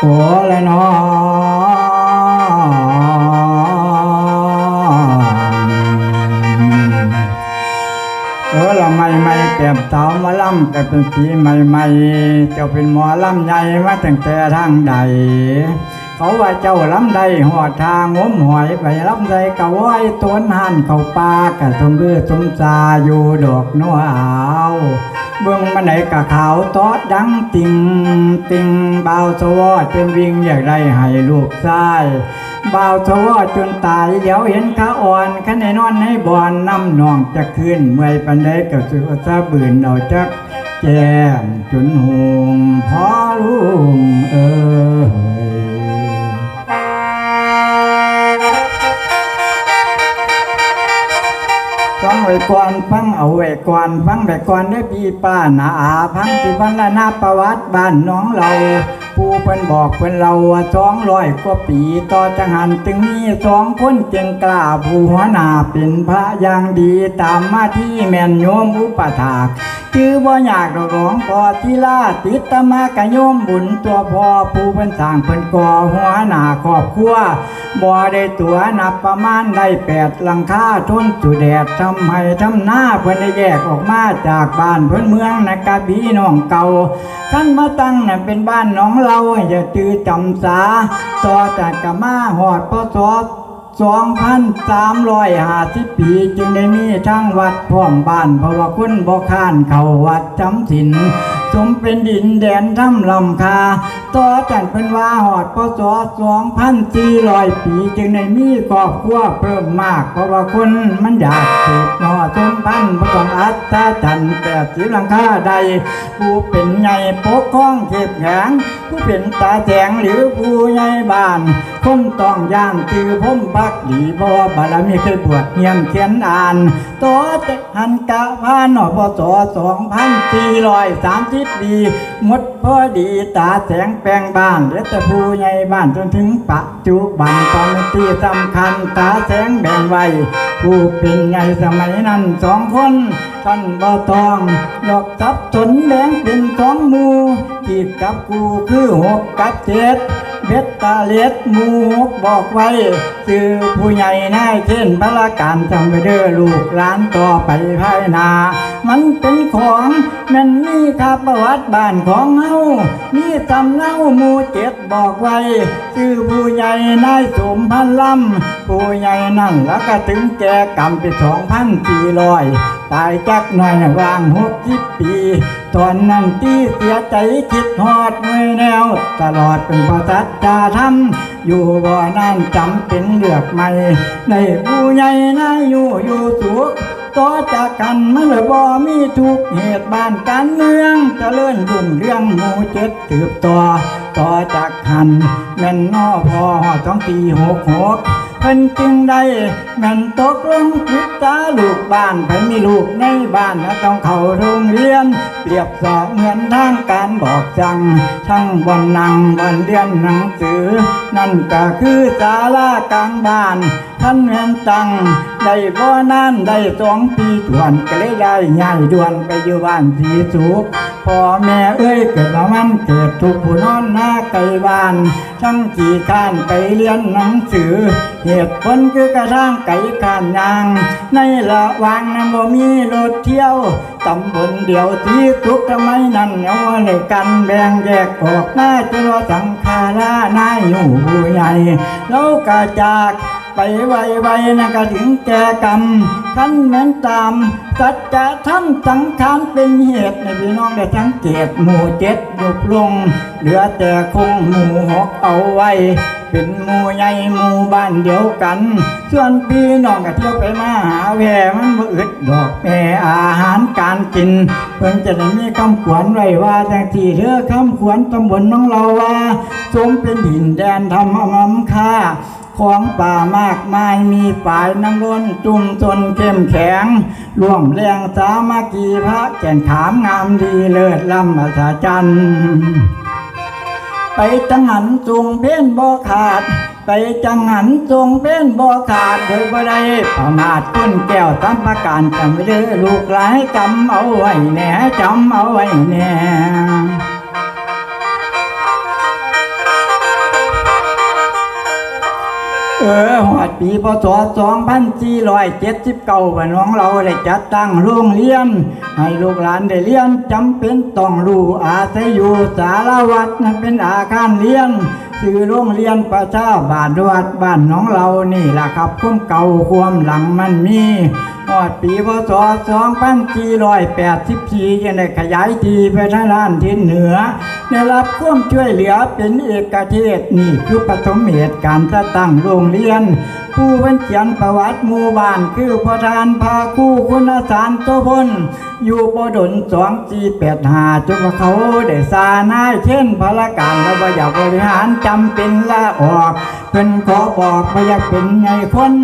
โอ้ละนอเออละไม่ไม่เก็บเสามาล่ำแต่เป็นสีใหม่ใหม่เจ้าเป็นหมอล่ำใหญ่มาตั้งแต่ทางใดเขาว่าเจ้าลำใดหอดทางงมหอยไปล้ำใดกะว้อยต้นหันเขาปากะทมเบือสมซาอยู่ดอกนัวอาว เบื้องมันไหนกะขาวตอดังติงติงเบาวสวอจนวิ่งอยากได้ให้ลูกชายบ่าวสวอจนตายเดี๋ยวเห็นขาอ่อนขันในนอนให้บอนน้ำนองจะขึ้นเมื่อยปันได้กับสุซาบืนเอาจักแก้มจนหงพอลุงเอ้ย ไว้ก่อนฟังเอาไว้ก่อนฟังไว้ก่อนได้ปีป้านาอาพังที่วันละนาประวัติบ้านน้องเรา ผู้เพิ่นบอกเพิ่นเราว่าสองร้อยกว่าปีต่อจังหันตึงมีสองคนเก่งกล้าผู้หัวหน้าเป็นพระอย่างดีตามมาที่แม่นโยมอุปถากชื่อบ่อยากดอกร้องพอที่ลาติดตมากะโยมบุญตัวพ่อผู้เพิ่นสร้างเพิ่นก่อหัวหน้าครอบครัวบ่ได้ตัวนับประมาณได้แปดหลังคาทนจุแดดทำให้ทำหน้าเพิ่นได้แยกออกมาจากบ้านเพิ่นเมืองนะกะพี่น้องเก่าท่านมาตั้งน่ะเป็นบ้านน้องเราอย่าตือจำสาต่อจากกมาหอดพศสองพันสามร้อยห้าสิบปีจึงได้มีทั้งวัดพร้อมบ้านเพราะว่าคนบ่ข้านเขาวัดจำศีล สมเป็นดินแดนถ้ำลำคาต่อจากเป็นว่าหอดพศสองพันสี่ร้อยปีจึงได้มีครอบครัวเพิ่มมาก เพราะว่าคนมันอยากสืบนอสมพันธุ์บ่ต้องอัตราจันทร์แปดสิบหลังคาใด ผู้เป็นใหญ่ปกครองเข็บแข็งผู้เป็นตาแจงหรือผู้ใหญ่บ้านคนต้องย่านตือผมบักดีเพราะว่บารมีเคยบวชเงียนเขียนอ่านต่อแต่หันกะพานหนอพศสองพันสี่ร้อยสามสิบดีมดพอดีตาแสงแปลงบ้านเดตะผู้ใหญ่บ้านจนถึงปัจจุบันตอนนี้ที่สำคัญตาแสงแบ่งไว้ผู้เป็นใหญ่สมัยนั้นสองคนท่านบ่ตองดอกทับสนแดงเป็นสองมูจีบกับกูคือหกกับเจ็ด เบ็ดตาเล็ดมูกบอกไว้สื่อผู้ใหญ่นายเช่นพระละการจำไว้เด้อลูกหลานต่อไปภายนา มันเป็นของมันมีค่าประวัติบ้านของเฮามีตำเนามูเจ็ดบอกไว้ชื่อผู้ใหญ่นายสมพันลำผู้ใหญ่นั่นแล้วก็ถึงแก่กรรมไปสองพันสี่ร้อยตายจักหน่อยน่ะวางหกสิบปี ตอนนั้นที่เสียใจคิดฮอดไม่แนว ตลอดเป็นประสัจจาธรรมอยู่บ่นั่นจำเป็นเลือกใหม่ ในผู้ใหญ่นาอยู่อยู่สุขต่อจากกันมันเลยบ่มีทุกเหตุบ้านการเมืองจะเจริญรุ่งเรื่องหมูเจ็ดสืบต่อ ต่อจากหันแม่นนอพอต้องปีหกหก พิ่นจึงได้แม่นตกลงปรึกษาลูกบ้านเพิ่นมีลูกในบ้านนะต้องเข้าโรงเรียน เปรียบสอบเหมือนทางการบอกจัง ทั้งบนนั่งบนเรียนหนังสือ นั่นก็คือศาลากลางบ้าน ท่านแม่นตังได้บ่นานได้สองปีทวนก็เลยได้ย้ายด่วนไปอยู่บ้านสีสุขพ่อแม่เอ้ยเกิดมามันเกิดทุกผู้นอนหน้าไกลบ้าน ทั้งขี่ข้านไปเรียนหนังสือเหตุผลคือกระทั่งไก่ข้านยาง ในละวางนั้นบ่มีรถเที่ยวตำบลเดียวที่ทุกทำไมนั่นเอาในกันแบ่งแยกออกหน้าจนว่าสังขารานายอยู่ใหญ่แล้วก็จากไปไวไวนะก็ถึงแก่กรรมขั้นแม้นตามสัจจะธรรมสังขารเป็นเหตุในพี่น้องได้สังเกตหมู่เจ็ดยุบลง เหลือแต่คงหมู่หกเอาไว้ เป็นหมู่ใหญ่หมู่บ้านเดียวกัน ส่วนพี่น้องก็เที่ยวไปมาหาแวมันบ่อึดดอกแม่อาหารการกิน เพิ่นจะได้มีคำขวัญไว้ว่าจังที่เรือคำขวัญตำบลน้องเราว่าสมเป็นดินแดนธรรมอมำค่าของป่ามากมายมีป่ายน้ำล้นจุ่มจนเข้มแข็งร่วมแรงสามัคคีพระแก่นขามงามดีเลิศล้ำอัศจรรย์ ไปจังหันจงเพ้นบ่ขาด ไปจังหันจงเพ้นบ่ขาดเดยบ่ได้ประมาทก้นแก้วตามประการจำไว้เด้อลูกหลายจำเอาไว้แน่จำเอาไว้แน่ เออหอดปีพศสองพันสี่ร้อยเจ็ดสิบเก้านน้องเราได้จัดตั้งโรงเรียน ให้ลูกหลานได้เรียนจำเป็นต้องรู้อาศัยอยู่สารวัตรนั้นเป็นอาคารเรียนคือโรงเรียนประชาบาทวัดบ้านน้องเรานี่ล่ะครับคุ้มเก่าความหลังมันมี หอดปีพศสองพันสี่ร้อยแปดสิบสี่ยังได้ขยายทีไปทางด้านทิศเหนือ ได้รับความช่วยเหลือเป็นเอกเทศนี่คือปฐมเหตุการจะตั้งโรงเรียน ผู้บันเขียนประวัติหมู่บ้าน คือประธานพาคู่คุณสารโตพลอยู่ปดลสองจีแปดหาจนว่าเขาได้สานาเช่นพละการและว่าอยากบริหารจำเป็นลาออกเพิ่นขอบอกว่าอยากเป็นไงคน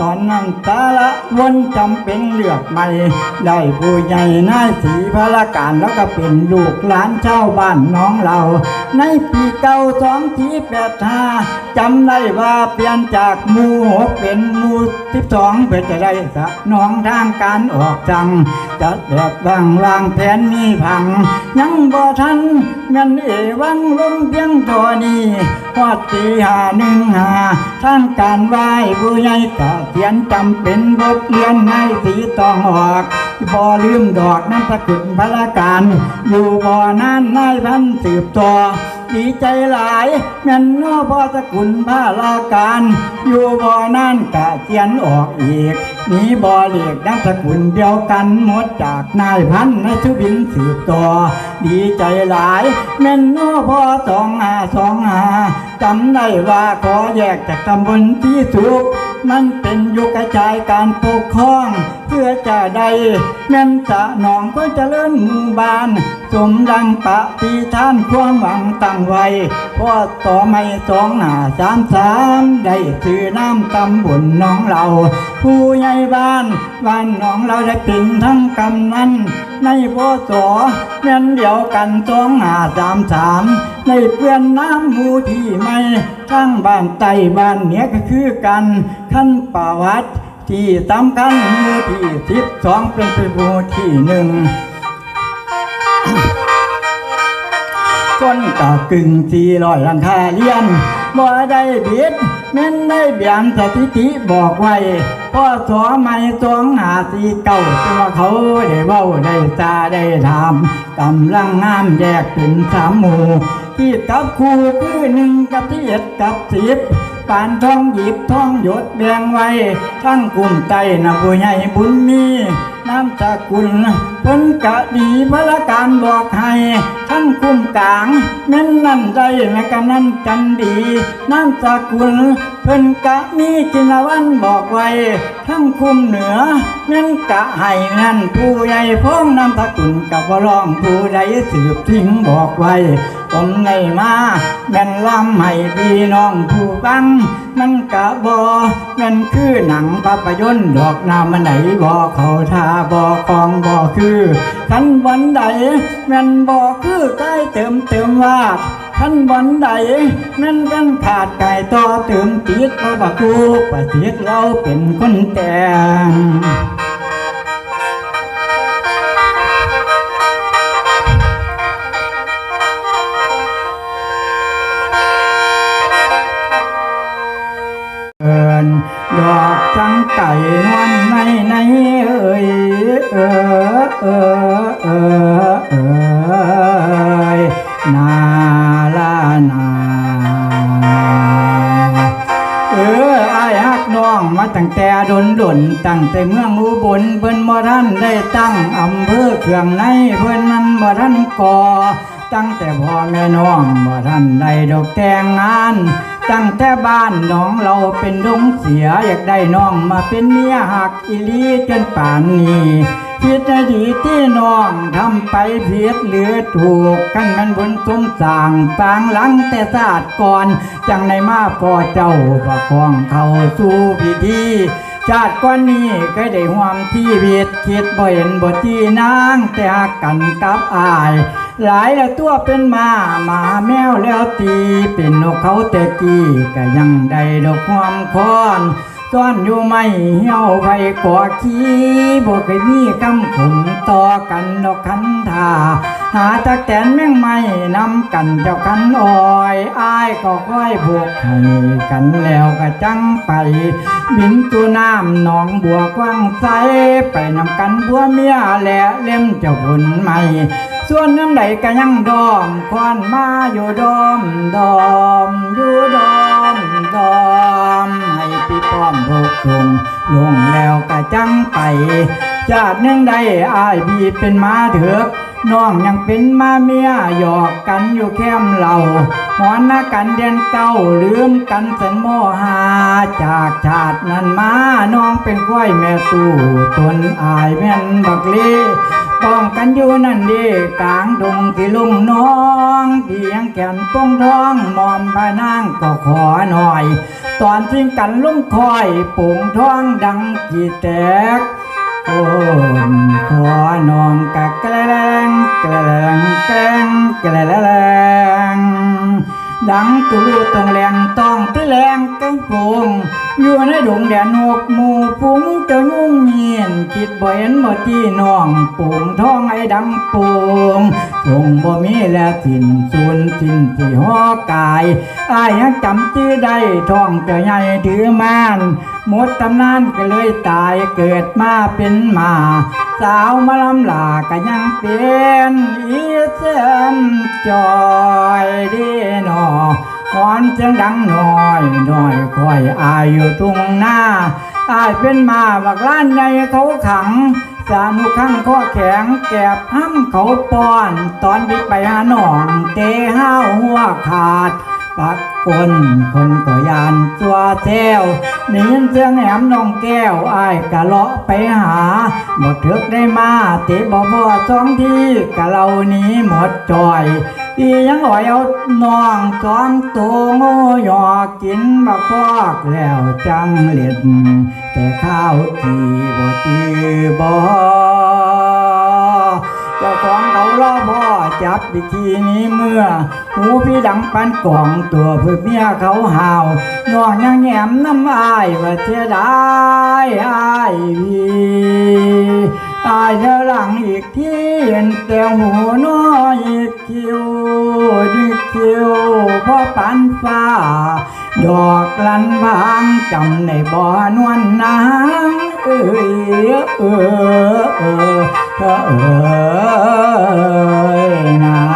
ตอนนั้นตาละวนจำเป็นเลือกใหม่ ได้ผู้ใหญ่หน้าสีพละการแล้วก็เป็นลูกหลานชาวบ้านน้องเรา ในปีเก่าสองทีแปดหาจำได้ว่าเปลี่ยนจากมู่หกเป็นมูสิบสองเพื่อจะได้สะน้องทางการออกจังจัดแบบวางวางแผนมีพัง ยังบ่ทันเงินเอวังลงเพียงเท่านี้พอดตีหาหนึ่งหาทางการไหว้ผู้ใหญ่กะเขียนจำเป็นบทเรียนในสีต้องออกบ่ลืมดอกน้ำสกุลพละการ อยู่บ่อนานนายพันสืบต่อ ดีใจหลายแม่นเน้อพ่อสกุลพระลาการ อยู่บ่อนั่นกะเจียนออกอีกนีบ่อเลียกนักสกุลเดียวกันหมดจากนายพันในชุบินสืบต่อดีใจหลายแม่นเน้อพ่อสองหาสองหาจำได้ว่าขอแยกจากตำบลที่สุกมันเป็นยุคกระจายการปกครอง พื่อจะได้แม่นสะหนองก็จะเลื่อนหมู่บ้าน สมดังปะปีท่านความหวังตั้งไว้พ่อต่อไม่สองหน้าสามสามได้ซื้อน้ำตำบุญน้องเรา ผู้ใหญ่บ้านบ้านน้องเราได้เป็นทั้งกำนันในพศแม่นเดียวกันสองหน้าสามสามในเพื่อนน้ำหมูที่ไม่ทั้งบ้านไตบ้านเหนือก็คือกันขั้นประวัติ ที่สำคัญหมู่ที่สิบสองเป็นหมู่ที่หนึ่งก้นก็กึ่งสี่ร้อยลังคาเลียนบ่ได้เบียดแม่นได้เบียนสถิติบอกไว้พ่อสอไม่สองหาสีเก้าตัวเขาได้เว้าได้ตาได้ถามกำลังงามแยกเป็นสามหมู่ที่กับครูคือหนึ่งกับที่เอ็ดกับสิบ ปานทองหยิบทองหยดแบ่งไว้ ทั้งกลุ่มไตนะผู้ใหญ่บุญมีน้ำสกุลเพิ่นกะดีพระการบอกให้ ทั้งคุ้มกลางแม่นนั่นได้แม่กันนั่นจันดี น้ำสกุล เพิ่นกะมีจินวันบอกไว้ ทั้งคุ้มเหนือแม่นกะให้นั่นผู้ใหญ่พ้องน้ำสกุลกับว่าร้องผู้ใดสืบทิ้งบอกไว้ผมไงมาแม่นลำให้พี่น้องผู้ฟังมันกะบอแม่นคือหนังภาพยนตร์ดอกนามันไหนบอเขาทาบอคองบอคือขันวันใดแม่นบอคือใกล้เติมเติมว่า ขันวันใดแม่นกันขาดไก่ต่อเติมติดเพราะว่ากูประเทศเราเป็นคนแต่งเอินดอกจังไก่นวลในในเอ่ยเออเออเออเอยนา นตั้งแต่เมืองอุบลเพิ่นบ่ท่านได้ตั้งอำเภอเครื่องในเพิ่นนั้นบ่ท่านก่อตั้งแต่พ่อแม่น้องบ่ท่านได้ดอกแต่งงาน ตั้งแต่บ้านน้องเราเป็นดงเสียอยากได้น้องมาเป็นเมียหักอีลีจนป่านนี้คิดดีที่น้องทำไปผิดหรือถูกกันมันบนสมสางปางหลังแต่ศาสตร์ก่อน จังในมาพอเจ้าประคองเข้าสู่พิธี ชาติก่อนนี้เคยได้ห่วมที่เวียดคิดบ่เห็นบ่ที่นางแต่หักกันกับอาย หลายละตัวเป็นหมาหมาแมวแล้วตีเป็นนกเขาแต่กี้ก็ยังได้ดอกความคอน ซ่อนอยู่ไม่เหี่ยวไผก่อขี้บ่เคยมีคำขุมต่อกันดอกคันทาหาตะแกนแม่งไม่นำกันเจ้าคันอ้อยอ้ายก็ค่อยพวกให้กันแล้วก็จังไป บินตัวน้ำหนองบัวกว้างใสไปนำกันบัวเมียและเล่มเจ้าผลใหม่ส่วนน้ำใดก็ยังดอมควันมาอยู่ดอมดอมอยู่ดอมดอม พี่ป้อมพกทงลงแล้วก็จังไปชาติหนึ่งใดอายพี่เป็นมาเถือกน้องยังเป็นมาเมียหยอกกันอยู่แคมเราหอนหน้ากันเดียนเก้าลืมกันสันโมหา จากชาตินั้นมาน้องเป็นก้อยแม่ตู้ตนอายแม่นบักลี ป้องกันอยู่นั่นดีกลางดงที่ลุงน้องเพียงแขนป้องท้องมอมพานางก็ขอหน่อย ตอนทิ้งกันลุงคอยปุ่งท้องดังจีแตกโอ้มขอนองกะแกล้งแกล้งแกล้งแกล้งดังตูตรงแรงต้องที่แรงกันปงอยู่ในดงแดนหกหมู่ปุ้งจะยุ่งเงียนคิดบ่เห็นบ่ที่น้องปุ่งท้องไอ้ดังปุงทรงบ่มีแล้วสิ้นสูญสิ้นที่หอกายอายยังจำชื่อได้ท้องจะใหญ่ถือม่านหมดตำนานก็เลยตายเกิดมาเป็นหมาสาวมาลำลาก็ยังเป็นอีเสียมจอยดีหนอ หอนเสียงดังหน่อยหน่อยคอยอายอยู่ตรงหน้าอายเป็นมาบักล้านในเขาขังสานุขังข้อแข็งแกบห้ำเขาป้อน ตอนบิดไปหาหนองเตห้าวหัวขาดปักคนคนก็ยานตัวแท้วได้นเสียงแหมน้องแก้วอ้ายกะเลาะไปหาบ่ถึกได้มาเตะบ่บ่สองทีกะเรานี้หมดจอย อียังอ่อยเอาน้องสองตัวง่หยอกกินบักพอกแล้วจังเล็ดแต่ข้าวที่บ่จือบ่เจ้าของเขาล้อพ่อจับวิธีนี้เมื่อ หูพี่ดังปันกล่องตัวเพื่อเมียเขาหาวน้องยังแหมน้ำอายว่าเสียดายอายพี่ ตายเธอหลังอีกที่เห็นแต่หูน้อยอีกคิวดีคิวพ่อปันฟ้า ดอกลันบางจำในบ่อนวลนางเอ้ยเออเออเออเออนา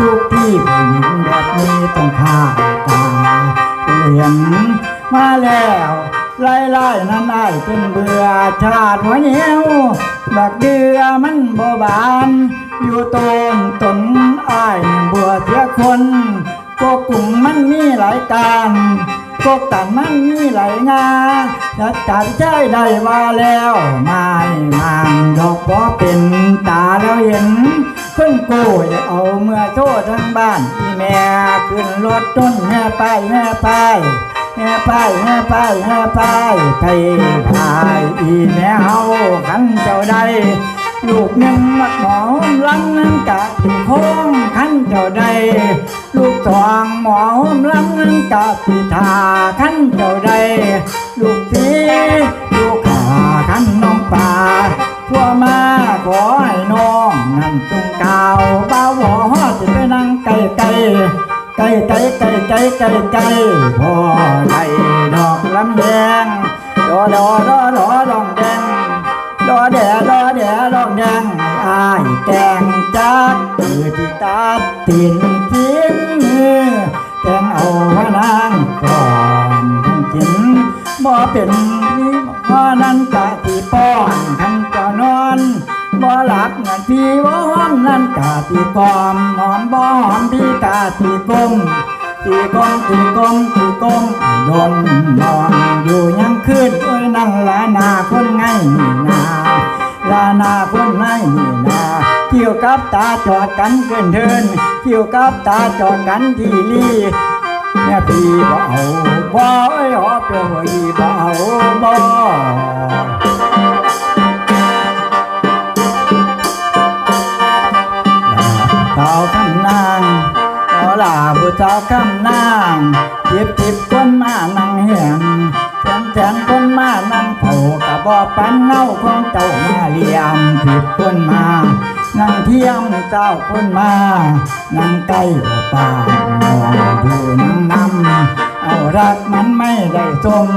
ทุกที่ผู้หญิงแบบนี้ต้องฆ่าตาผู้เห็นมาแล้วไล่ไล่นั่นได้จนเบื่อชาติหัวเหนียวบักเดือมันบ่บาน อยู่ต้นตนอ้ายบัวเสียคนก็กลุ่มมันมีหลายการก็ตันมันมีหลายงาจะจัดใจได้ว่าแล้ว ไม่มันดอกบ่เป็นตาแล้วเห็น คนโก้จะเอาเมื่อโทษทั้งบ้านอีแม่ขึ้นรถต้นแม่ไปแม่ไปแม่ไปแม่ไปแม่ไปไปพายอีแม่เฮาขันเจ้าได้ลูกหนึ่งมักหมอมลังนั้นกะที่โค้งขันเจ้าใดลูกสองหมอมลังนั้นกะที่ทาขันเจ้าใดลูกสีลูกขาขันน้องป่า ทั่วมาขอให้น้องนั่นจงกาวเบาหัวหอสิไปนั่งไก่ไก่ไก่ไก่ไก่ไก่ไก่ไก่พอได้ดอกลำแดงดอดอดอดอดองแดงดอแดดอแดดองแดงอายแกงจักคือที่ตาตินกินแกงเอาพนางก่อนทั้งกินบ่เป็นพี่พ่อนั้นกะที่ป้อนทั้ง จะนอนบ่หลับเงินพี่บ่หอมนั่นกะตีกอมหอมบ่หอมพี่กะตีกลมตีกลมตีกลมตีกลมดนนอนอยู่ยังคืนโอ้ยนั่งลานาคนไงนี่นาลานาคนไงนี่นาเกี่ยวกับตาจอดกันเกินเทินเกี่ยวกับตาจอดกันที่ลีเนี่ยพี่บ่เอาบ่เอ้ยหอเปียวอีบ่เอาบ่ สาคำนางขอลาผู้สาคำนางจิบจิบคนมานั่งเหียนแสนแสนคนมานั่งเผากะบอปันเงาของเจ้าแมาเลี่ยมจิบคนมานั่งเที่ยมเจ้าคนมานั่งใกล้ป่ามองดูนั่งนำเอารักมันไม่ได้สม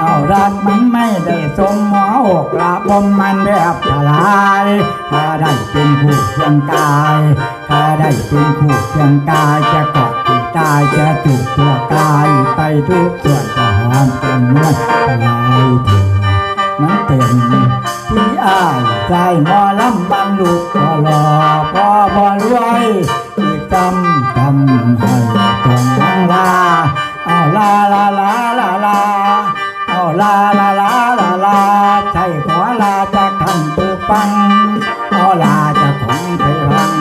เอารักมันไม่ได้สมหมออกลาบมมันแบบทลายถ้าได้เป็นผู้เคียงกายถ้าได้เป็นผู้เคียงกายจะเกาะติดตายจะจุกตัวกายไปทุกส่วนจะหอมเป็นเนื้อลายถึงมันเต็มที่อ้ายใจหมอลำบังลูกพอรอพอพอรวยอีกจำจำให้ตรงนังลาเอาลาลาลาลาลา ลาลาลาลาลาใช่ขอลาจากท่านตูปังเอาลาจากของไทยพัง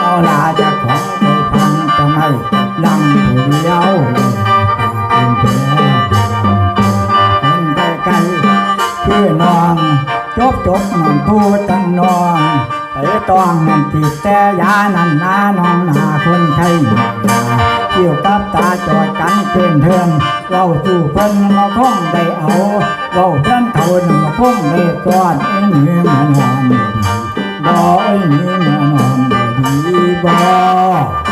เอาลาจากของไทยพังจะไม่ลังผู้เดียวเป็นเพื่อนเป็นไกันคือน้องจบจบน้องพูดตั้งน้องไอ้ต้องนั่นติดแต่ยานั่นนาน้องนาคนไทยนา เกี่ยวกับตาจอดกันเพื่อนเพื่อนเราสู่เพิ่นมาพ้องได้เอาเราเพื่อนเขาหนึ่งมาพ้องได้ก้อนเอ็นี่มันหอมดีบ่เอ็นี่มันหอมดีบ่